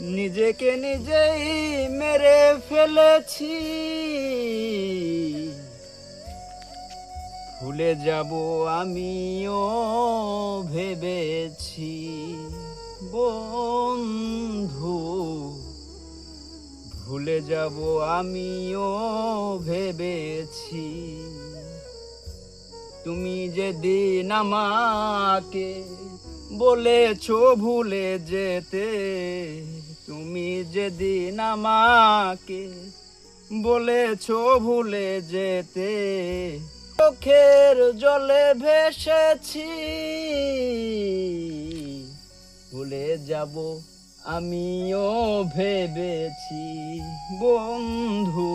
নিজেকে নিজেই মেরে ফেলেছি। ভুলে যাব আমিও ভেবেছি। বন্ধু, ভুলে যাব আমিও ভেবেছি। তুমি যেদিন আমাকে বলেছ ভুলে যেতে, তুমি যেদিন আমাকে বলেছ ভুলে যেতে, চোখের জলে ভেসেছি, ভুলে যাব আমিও ভেবেছি, বন্ধু,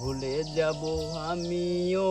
ভুলে যাব আমিও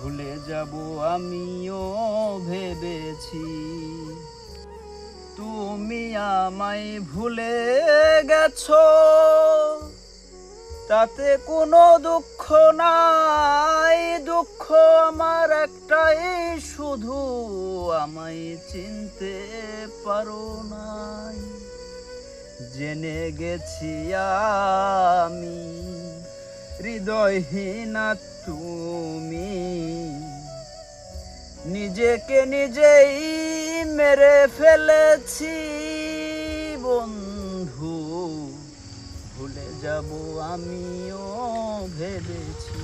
ভুলে যাব আমিও ভেবেছি। তুমি আমায় ভুলে গেছো, তাতে কোনো দুঃখ নাই। দুঃখ আমার একটাই, শুধু আমায় চিনতে পারো নাই। জেনে গেছি আমি, হৃদয়হীনা তুমি। নিজেকে নিজেই মেরে ফেলেছি বন্ধু। ভুলে যাব আমিও ভেবেছি।